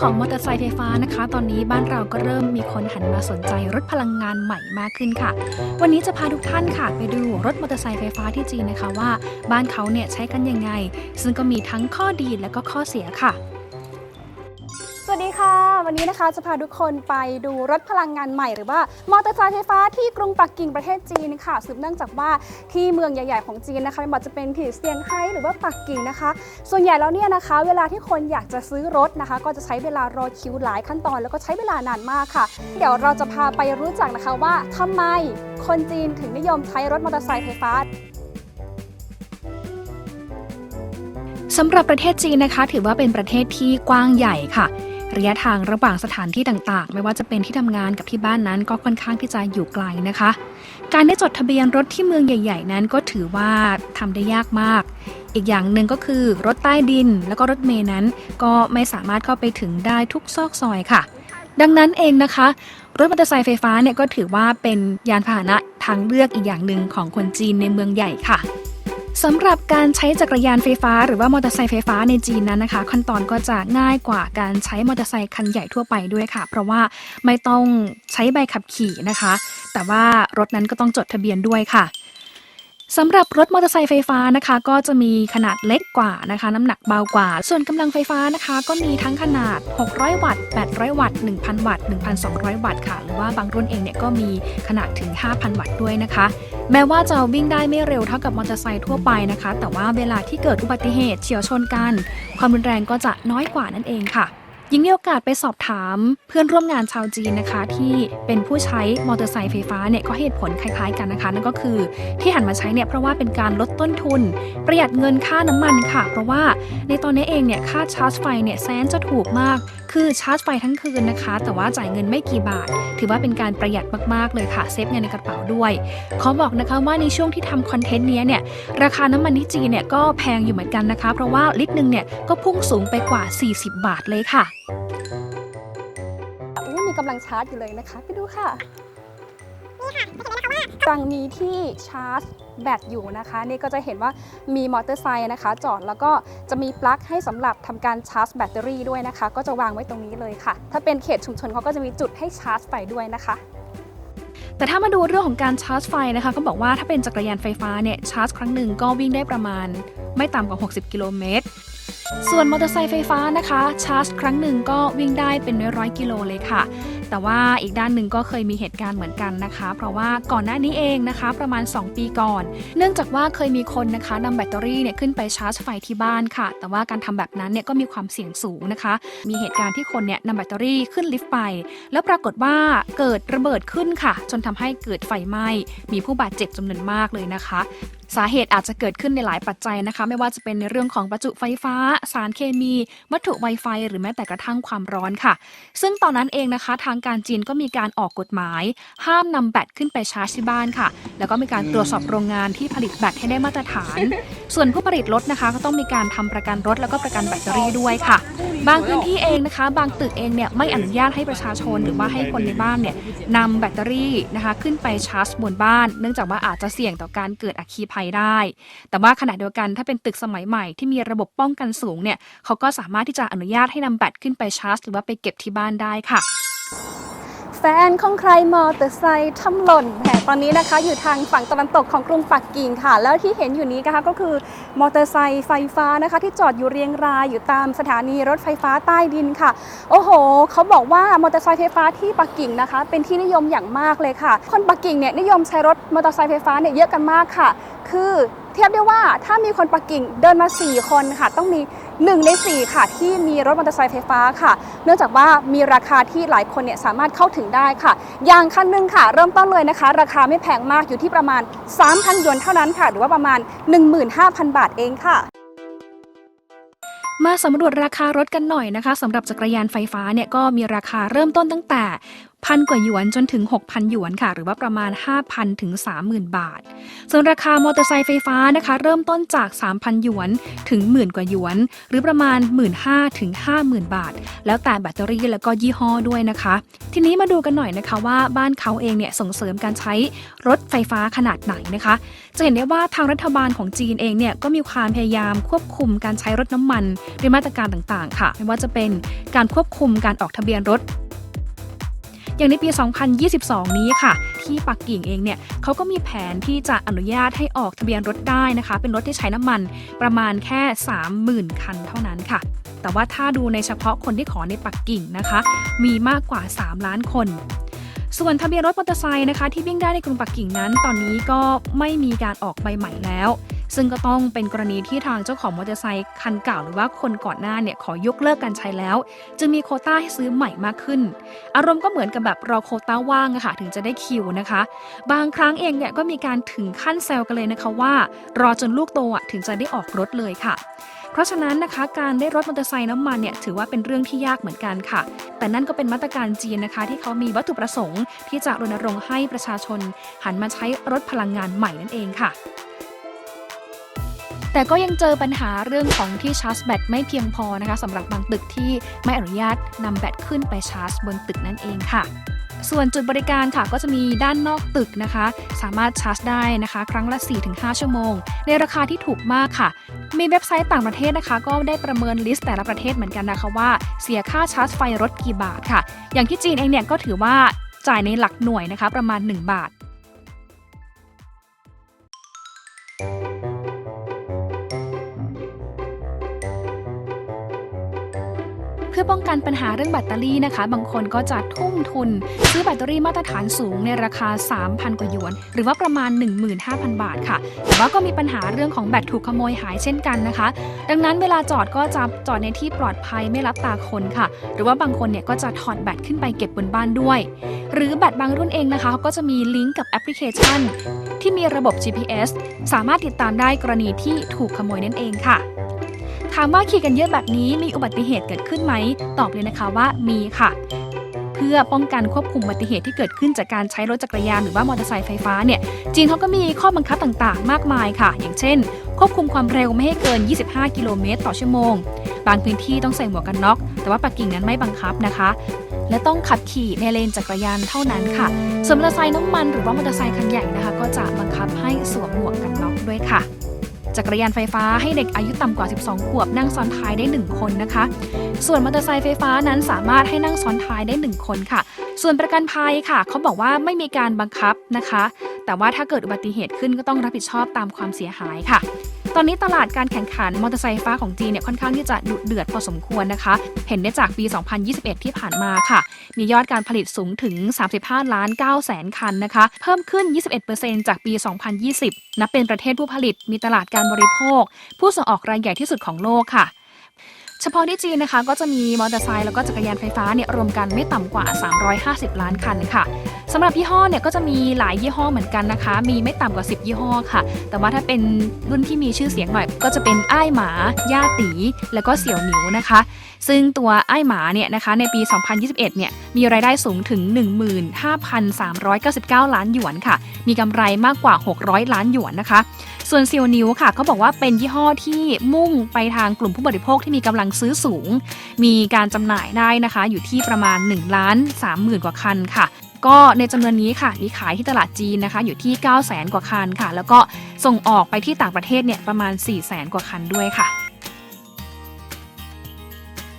ของมอเตอร์ไซค์ไฟฟ้านะคะ ตอนนี้บ้านเราก็เริ่มมีคนหันมาสนใจรถพลังงานใหม่มากขึ้นค่ะ วันนี้จะพาทุกท่านค่ะ ไปดูรถมอเตอร์ไซค์ไฟฟ้าที่จีนนะคะว่า บ้านเขาเนี่ยใช้กันยังไง ซึ่งก็มีทั้งข้อดีและก็ข้อเสียค่ะ วันนี้นะคะจะพาทุกคนไปดูรถพลังงานใหม่ หรือว่ามอเตอร์ไซค์ไฟฟ้าที่กรุงปักกิ่งประเทศจีนค่ะสืบเนื่องจากว่าที่เมืองใหญ่ๆของจีนนะคะไม่ว่าจะเป็นที่เซี่ยงไฮ้หรือว่าปักกิ่งนะคะ ส่วนใหญ่แล้วเนี่ยนะคะ เวลาที่คนอยากจะซื้อรถนะคะ ก็จะใช้เวลารอคิวหลายขั้นตอน แล้วก็ใช้เวลานานมากค่ะ เดี๋ยวเราจะพาไปรู้จักนะคะว่าทำไมคนจีนถึงนิยมใช้รถมอเตอร์ไซค์ไฟฟ้าสำหรับประเทศจีนนะคะ ถือว่าเป็นประเทศที่กว้างใหญ่ค่ะ ระยะทางระหว่างสถานที่ต่างๆ ไม่ว่าจะเป็นที่ทำงานกับที่บ้านนั้นก็ค่อนข้างที่จะอยู่ไกลนะคะ การได้จดทะเบียนรถที่เมืองใหญ่ ๆ นั้นก็ถือว่าทำได้ยากมาก อีกอย่างหนึ่งก็คือรถใต้ดิน แล้วก็รถเมล์นั้น ก็ไม่สามารถเข้าไปถึงได้ทุกซอกซอยค่ะ ดังนั้นเองนะคะ รถมอเตอร์ไซค์ไฟฟ้าเนี่ยก็ถือว่าเป็นยานพาหนะทางเลือกอีกอย่างหนึ่งของคนจีนในเมืองใหญ่ค่ะ สำหรับการใช้จักรยานไฟฟ้า หรือว่ามอเตอร์ไซค์ไฟฟ้าในจีนนั้นนะคะ ขั้นตอนก็จะง่ายกว่าการใช้มอเตอร์ไซค์คันใหญ่ทั่วไปด้วยค่ะ เพราะว่าไม่ต้องใช้ใบขับขี่นะคะ แต่ว่ารถนั้นก็ต้องจดทะเบียนด้วยค่ะ สำหรับรถมอเตอร์ไซค์ไฟฟ้านะคะ ก็จะมีขนาดเล็กกว่านะคะ น้ำหนักเบากว่า ส่วนกำลังไฟฟ้านะคะ ก็มีทั้งขนาด 600 วัตต์ 800 วัตต์ 1,000 วัตต์ 1,200 วัตต์ค่ะ หรือว่าบางรุ่นเองเนี่ยก็มีขนาดถึง 5,000 วัตต์ด้วยนะคะ แม้ว่าจะวิ่งได้ไม่เร็วเท่ากับมอเตอร์ไซค์ทั่วไปนะคะ แต่ว่าเวลาที่เกิดอุบัติเหตุเฉียวชนกัน ความรุนแรงก็จะน้อยกว่านั่นเองค่ะ ยิงมีโอกาสไปสอบถามเพื่อนร่วมงานชาวจีนนะคะ ที่เป็นผู้ใช้มอเตอร์ไซค์ไฟฟ้าเนี่ยก็เหตุผลคล้ายๆกันนะคะ นั่นก็คือที่หันมาใช้เนี่ยเพราะว่าเป็นการลดต้นทุน ประหยัดเงินค่าน้ำมันค่ะ เพราะว่าในตอนนี้เองเนี่ยค่าชาร์จไฟเนี่ยแสนจะถูกมากคือชาร์จไฟทั้งคืนนะคะ แต่ว่าจ่ายเงินไม่กี่บาท ถือว่าเป็นการประหยัดมากๆเลยค่ะ เซฟเงินในกระเป๋าด้วย ขอบอกนะคะว่าในช่วงที่ทำคอนเทนต์เนี้ยเนี่ย ราคาน้ำมันที่จีนเนี่ยก็แพงอยู่เหมือนกันนะคะ เพราะว่าลิตรหนึ่งเนี่ยก็พุ่งสูงไปกว่า 40 บาทเลยค่ะอุ๊ยมีกำลังชาร์จอยู่เลยนะคะ ไปดูค่ะ ฝั่งมีที่ชาร์จแบตอยู่นะคะ นี่ก็จะเห็นว่ามีมอเตอร์ไซค์นะคะ จอดแล้วก็จะมีปลั๊กให้สำหรับทำการชาร์จแบตเตอรี่ด้วยนะคะ ก็จะวางไว้ตรงนี้เลยค่ะ ถ้าเป็นเขตชุมชนเขาก็จะมีจุดให้ชาร์จไฟด้วยนะคะ แต่ถ้ามาดูเรื่องของการชาร์จไฟนะคะก็บอกว่าถ้าเป็นจักรยานไฟฟ้าเนี่ยชาร์จครั้งหนึ่งก็วิ่งได้ประมาณ ไม่ต่ำกว่า 60 กิโลเมตรส่วนมอเตอร์ไซค์ไฟฟ้านะคะ ชาร์จ ครั้งหนึ่งก็วิ่งได้เป็นร้อยๆกิโลเลยค่ะ แต่ว่าอีกด้านหนึ่งก็เคยมีเหตุการณ์เหมือนกันนะคะ เพราะว่าก่อนหน้านี้เองนะคะ ประมาณ 2 ปีก่อน เนื่องจากว่าเคยมีคนนะคะนำแบตเตอรี่เนี่ยขึ้นไปชาร์จไฟที่บ้านค่ะ แต่ว่าการทำแบบนั้นเนี่ยก็มีความเสี่ยงสูงนะคะ มีเหตุการณ์ที่คนเนี่ยนำแบตเตอรี่ขึ้นลิฟต์ไป แล้วปรากฏว่าเกิดระเบิดขึ้นค่ะ จนทำให้เกิดไฟไหม้มีผู้บาดเจ็บจำนวนมากเลยนะคะสาเหตุอาจจะเกิดขึ้นในหลายปัจจัยนะคะ ไม่ว่าจะเป็นในเรื่องของประจุไฟฟ้า สารเคมี วัตถุไวไฟ หรือแม้แต่กระทั่งความร้อนค่ะ ซึ่งตอนนั้นเองนะคะ ทางการจีนก็มีการออกกฎหมาย ห้ามนำแบตขึ้นไปชาร์จที่บ้านค่ะ แล้วก็มีการตรวจสอบโรงงานที่ผลิตแบตให้ได้มาตรฐาน ส่วนผู้ผลิตรถนะคะ ก็ต้องมีการทำประกันรถแล้วก็ประกันแบตเตอรี่ด้วยค่ะ บางพื้นที่เองนะคะ บางตึกเองเนี่ยไม่อนุญาตให้ประชาชนหรือว่าให้คนในบ้านเนี่ยนำแบตเตอรี่นะคะขึ้นไปชาร์จบนบ้าน เนื่องจากว่าอาจจะเสี่ยงต่อการเกิดอัคคีภัยได้ แต่ว่าขณะเดียวกันถ้าเป็นตึกสมัยใหม่ที่มีระบบป้องกันสูงเนี่ยเขาก็สามารถที่จะอนุญาตให้นำแบตขึ้นไปชาร์จ หรือว่าไปเก็บที่บ้านได้ค่ะ แฟนของใครมอเตอร์ไซค์ทำหล่นแหมตอนนี้นะคะอยู่ทางฝั่งตะวันตกของกรุงปักกิ่งค่ะ แล้วที่เห็นอยู่นี้นะคะก็คือมอเตอร์ไซค์ไฟฟ้านะคะ ที่จอดอยู่เรียงรายอยู่ตามสถานีรถไฟฟ้าใต้ดินค่ะ โอ้โห เขาบอกว่ามอเตอร์ไซค์ไฟฟ้าที่ปักกิ่งนะคะ เป็นที่นิยมอย่างมากเลยค่ะ คนปักกิ่งเนี่ยนิยมใช้รถมอเตอร์ไซค์ไฟฟ้าเนี่ยเยอะกันมากค่ะ คือ เทียบได้ว่าถ้ามีคนปักกิ่งเดินมา 4 คนค่ะ ต้องมี 1 ใน 4 ค่ะ ที่มีรถมอเตอร์ไซค์ไฟฟ้าค่ะ เนื่องจากว่ามีราคาที่หลายคนเนี่ยสามารถเข้าถึงได้ค่ะ อย่างคันหนึงค่ะ เริ่มต้นเลยนะคะ ราคาไม่แพงมากอยู่ที่ประมาณ 3,000หยวนเท่านั้นค่ะ หรือว่าประมาณ 15,000 บาทเองค่ะมาสำรวจราคารถกันหน่อยนะคะสำหรับจักรยานไฟฟ้าเนี่ยก็มีราคาเริ่มต้นตั้งแต่พันกว่าหยวนจนถึง 6,000 หยวนค่ะ หรือว่าประมาณ 5,000 ถึง 30,000 บาท ส่วนราคามอเตอร์ไซค์ไฟฟ้านะคะ เริ่มต้นจาก 3,000 หยวนถึงหมื่นกว่าหยวน หรือประมาณ 15,000ถึง 50,000 บาท แล้วแต่แบตเตอรี่แล้วก็ยี่ห้อด้วยนะคะ ทีนี้มาดูกันหน่อยนะคะว่าบ้านเขาเองเนี่ยส่งเสริมการใช้รถไฟฟ้าขนาดไหนนะคะ จะเห็นได้ว่าทางรัฐบาลของจีนเองเนี่ยก็มีความพยายามควบคุมการใช้รถน้ำมันด้วยมาตรการต่างๆ ค่ะ ไม่ว่าจะเป็นการควบคุมการออกทะเบียนรถ อย่างในปี 2022 นี้ค่ะ ที่ปักกิ่งเองเนี่ยเขาก็มีแผนที่จะอนุญาตให้ออกทะเบียนรถได้นะคะ เป็นรถที่ใช้น้ำมันประมาณแค่ 30,000 คันเท่านั้นค่ะแต่ว่าถ้าดูในเฉพาะคนที่ขอในปักกิ่งนะคะ มีมากกว่า 3 ล้านคน ส่วนทะเบียนรถมอเตอร์ไซค์นะคะ ที่วิ่งได้ในกรุงปักกิ่งนั้น ตอนนี้ก็ไม่มีการออกใบใหม่แล้ว ซึ่งก็ต้องเป็นกรณีที่ทางเจ้าของมอเตอร์ไซค์คันเก่าหรือว่าคนก่อนหน้าเนี่ยขอยกเลิกการใช้แล้ว จึงมีโคต้าให้ซื้อใหม่มากขึ้น อารมณ์ก็เหมือนกับแบบรอโคต้าว่างอะค่ะถึงจะได้คิวนะคะ บางครั้งเองเนี่ยก็มีการถึงขั้นแซวกันเลยนะคะว่า รอจนลูกโตอะถึงจะได้ออกรถเลยค่ะเพราะฉะนั้นนะคะการได้รถมอเตอร์ไซค์น้ำมันเนี่ยถือว่าเป็นเรื่องที่ยากเหมือนกันค่ะ แต่นั่นก็เป็นมาตรการจีนนะคะ ที่เขามีวัตถุประสงค์ ที่จะรณรงค์ให้ประชาชนหันมาใช้รถพลังงานใหม่นั่นเองค่ะ แต่ก็ยังเจอปัญหาเรื่องของที่ชาร์จแบตไม่เพียงพอนะคะสำหรับบางตึกที่ไม่อนุญาตนำแบตขึ้นไปชาร์จบนตึกนั่นเองค่ะส่วนจุดบริการค่ะก็จะมีด้านนอกตึกนะคะ สามารถชาร์จได้นะคะ ครั้งละ 4-5 ชั่วโมง ในราคาที่ถูกมากค่ะ มีเว็บไซต์ต่างประเทศนะคะ ก็ได้ประเมินลิสต์แต่ละประเทศเหมือนกันนะคะว่าเสียค่าชาร์จไฟรถกี่บาทค่ะ อย่างที่จีนเองเนี่ยก็ถือว่าจ่ายในหลักหน่วยนะคะ ประมาณ 1 บาท พื่อป้องกันปัญหาเรื่องแบตเตอรี่นะคะ บางคนก็จะทุ่มทุน ซื้อแบตเตอรี่มาตรฐานสูงในราคา 3,000 กว่าหยวน หรือว่าประมาณ 15,000 บาทค่ะ แต่ว่าก็มีปัญหาเรื่องของแบตถูกขโมยหายเช่นกันนะคะ ดังนั้นเวลาจอดก็จะจอดในที่ปลอดภัยไม่รับตาคนค่ะ หรือว่าบางคนเนี่ยก็จะถอดแบตขึ้นไปเก็บบนบ้านด้วย หรือแบตบางรุ่นเองนะคะเขาก็จะมีลิงก์กับแอปพลิเคชัน ที่มีระบบ GPS สามารถติดตามได้กรณีที่ถูกขโมยนั่นเองค่ะ ถามว่าขี่กันเยอะแบบนี้มีอุบัติเหตุเกิดขึ้นไหม ตอบเลยนะคะว่ามีค่ะ เพื่อป้องกันควบคุมอุบัติเหตุที่เกิดขึ้นจากการใช้รถจักรยานหรือว่ามอเตอร์ไซค์ไฟฟ้าเนี่ยจีนเขาก็มีข้อบังคับต่างๆ มากมายค่ะ อย่างเช่น ควบคุมความเร็วไม่ให้เกิน 25 กิโลเมตรต่อชั่วโมง บางพื้นที่ต้องใส่หมวกกันน็อก แต่ว่าปักกิ่งนั้นไม่บังคับนะคะ และต้องขับขี่ในเลนจักรยานเท่านั้นค่ะ ส่วนมอเตอร์ไซค์น้ำมันหรือว่ามอเตอร์ไซค์คันใหญ่นะคะ ก็จะบังคับให้สวมหมวกกันน็อกด้วยค่ะ จักรยานไฟฟ้าให้เด็กอายุต่ำกว่า 12 ขวบนั่งซ้อนท้ายได้ 1 คนนะคะ ส่วนมอเตอร์ไซค์ไฟฟ้านั้นสามารถให้นั่งซ้อนท้ายได้ 1 คนค่ะ ส่วนประกันภัยค่ะ เขาบอกว่าไม่มีการบังคับนะคะ แต่ว่าถ้าเกิดอุบัติเหตุขึ้นก็ต้องรับผิดชอบตามความเสียหายค่ะ ตอนนี้ตลาดการแข่งขันมอเตอร์ไซค์ฟฟ้าของจีนเนี่ยค่อนข้างที่จะดุเดือดพอสมควรนะคะ เห็นได้จากปี 2021 ที่ผ่านมาค่ะ มียอดการผลิตสูงถึง 35 ล้าน9แสนคันนะคะ เพิ่มขึ้น 21%จากปี 2020 นับเป็นประเทศผู้ผลิตมีตลาดการบริโภค ผู้ส่งออกรายใหญ่ที่สุดของโลกค่ะ เฉพาะที่จีนนะคะก็จะมีมอเตอร์ไซค์แล้วก็จักรยานไฟฟ้าเนี่ยรวมกันไม่ต่ำกว่า 350 ล้านคันค่ะสำหรับยี่ห้อเนี่ยก็จะมีหลายยี่ห้อเหมือนกันนะคะ มีไม่ต่ำกว่า 10 ยี่ห้อค่ะ แต่ว่าถ้าเป็นรุ่นที่มีชื่อเสียงหน่อยก็จะเป็นอ้ายหมาย่าตี แล้วก็เสี่ยวหนิวนะคะ ซึ่งตัวไอ้ายหมาเนี่ยนะคะในปี 2021 เนี่ยมีรายได้สูงถึง 15,399 ล้านหยวนค่ะ มีกำไรมากกว่า 600 ล้านหยวนนะคะ ส่วนเซียวนิวค่ะเขาบอกว่าเป็นยี่ห้อที่มุ่งไปทางกลุ่มผู้บริโภคที่มีกำลังซื้อสูง มีการจำหน่ายได้นะคะ อยู่ที่ประมาณ1ล้าน3หมื่นกว่าคันค่ะก็ในจำนวนนี้ค่ะ มีขายที่ตลาดจีนนะคะ อยู่ที่ 9 0 0 0 0 0 กว่าคันค่ะ แล้วก็ส่งออกไปที่ต่างประเทศเนี่ยประมาณ 4 0 0 0 0 0 กว่าคันด้วยค่ะ